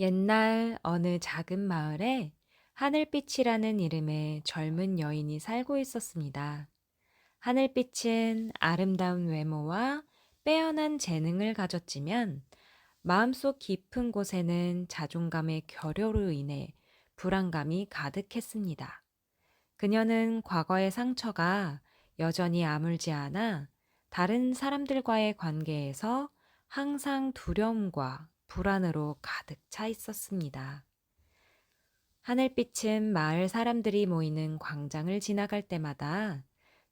옛날 어느 작은 마을에 하늘빛이라는 이름의 젊은 여인이 살고 있었습니다. 하늘빛은 아름다운 외모와 빼어난 재능을 가졌지만 마음속 깊은 곳에는 자존감의 결여로 인해 불안감이 가득했습니다. 그녀는 과거의 상처가 여전히 아물지 않아 다른 사람들과의 관계에서 항상 두려움과 불안으로 가득 차 있었습니다. 하늘빛은 마을 사람들이 모이는 광장을 지나갈 때마다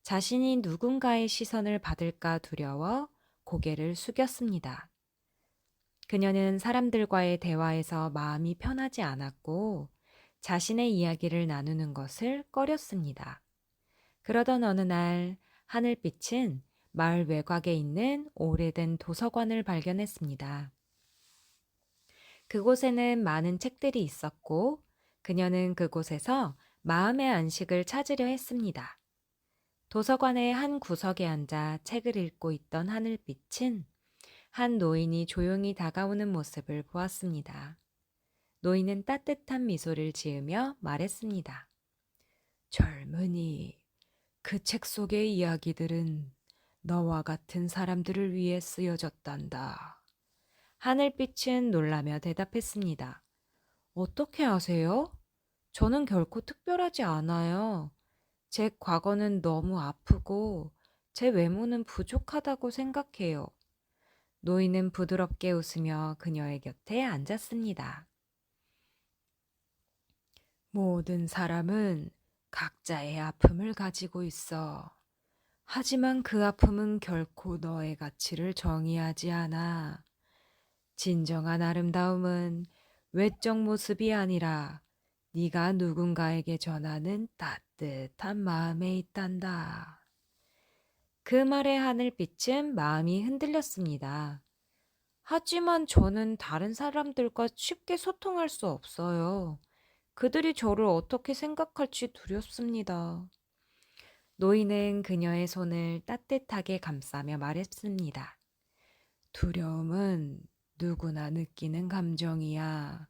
자신이 누군가의 시선을 받을까 두려워 고개를 숙였습니다. 그녀는 사람들과의 대화에서 마음이 편하지 않았고 자신의 이야기를 나누는 것을 꺼렸습니다. 그러던 어느 날 하늘빛은 마을 외곽에 있는 오래된 도서관을 발견했습니다. 그곳에는 많은 책들이 있었고 그녀는 그곳에서 마음의 안식을 찾으려 했습니다. 도서관의 한 구석에 앉아 책을 읽고 있던 하늘빛은 한 노인이 조용히 다가오는 모습을 보았습니다. 노인은 따뜻한 미소를 지으며 말했습니다. 젊은이, 그 책 속의 이야기들은 너와 같은 사람들을 위해 쓰여졌단다. 하늘빛은 놀라며 대답했습니다. 어떻게 아세요? 저는 결코 특별하지 않아요. 제 과거는 너무 아프고 제 외모는 부족하다고 생각해요. 노인은 부드럽게 웃으며 그녀의 곁에 앉았습니다. 모든 사람은 각자의 아픔을 가지고 있어. 하지만 그 아픔은 결코 너의 가치를 정의하지 않아. 진정한 아름다움은 외적 모습이 아니라 네가 누군가에게 전하는 따뜻한 마음에 있단다. 그 말에 하늘빛은 마음이 흔들렸습니다. 하지만 저는 다른 사람들과 쉽게 소통할 수 없어요. 그들이 저를 어떻게 생각할지 두렵습니다. 노인은 그녀의 손을 따뜻하게 감싸며 말했습니다. 두려움은 누구나 느끼는 감정이야.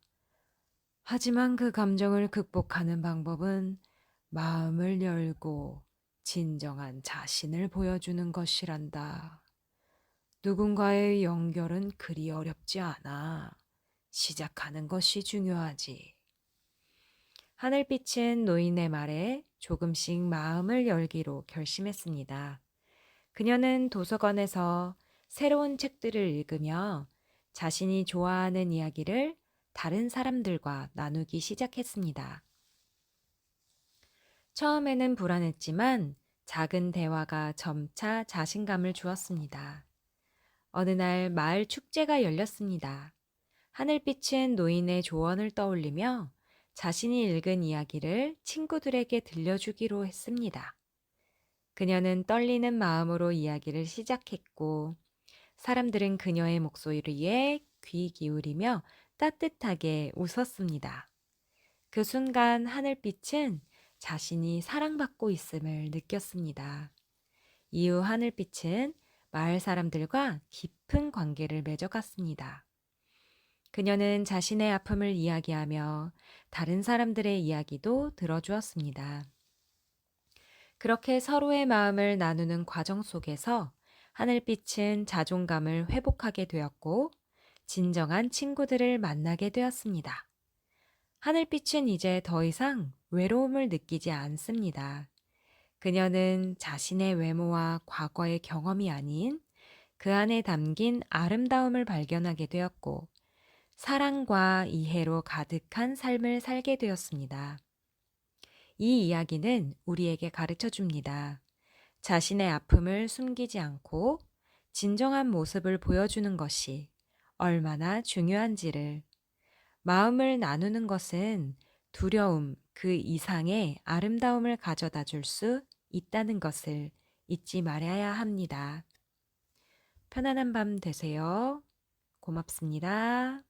하지만 그 감정을 극복하는 방법은 마음을 열고 진정한 자신을 보여주는 것이란다. 누군가의 연결은 그리 어렵지 않아. 시작하는 것이 중요하지. 하늘빛은 노인의 말에 조금씩 마음을 열기로 결심했습니다. 그녀는 도서관에서 새로운 책들을 읽으며 자신이 좋아하는 이야기를 다른 사람들과 나누기 시작했습니다. 처음에는 불안했지만 작은 대화가 점차 자신감을 주었습니다. 어느 날 마을 축제가 열렸습니다. 하늘빛은 노인의 조언을 떠올리며 자신이 읽은 이야기를 친구들에게 들려주기로 했습니다. 그녀는 떨리는 마음으로 이야기를 시작했고 사람들은 그녀의 목소리에 귀 기울이며 따뜻하게 웃었습니다. 그 순간 하늘빛은 자신이 사랑받고 있음을 느꼈습니다. 이후 하늘빛은 마을 사람들과 깊은 관계를 맺어갔습니다. 그녀는 자신의 아픔을 이야기하며 다른 사람들의 이야기도 들어주었습니다. 그렇게 서로의 마음을 나누는 과정 속에서 하늘빛은 자존감을 회복하게 되었고 진정한 친구들을 만나게 되었습니다. 하늘빛은 이제 더 이상 외로움을 느끼지 않습니다. 그녀는 자신의 외모와 과거의 경험이 아닌 그 안에 담긴 아름다움을 발견하게 되었고 사랑과 이해로 가득한 삶을 살게 되었습니다. 이 이야기는 우리에게 가르쳐 줍니다. 자신의 아픔을 숨기지 않고 진정한 모습을 보여주는 것이 얼마나 중요한지를 마음을 나누는 것은 두려움 그 이상의 아름다움을 가져다 줄 수 있다는 것을 잊지 말아야 합니다. 편안한 밤 되세요. 고맙습니다.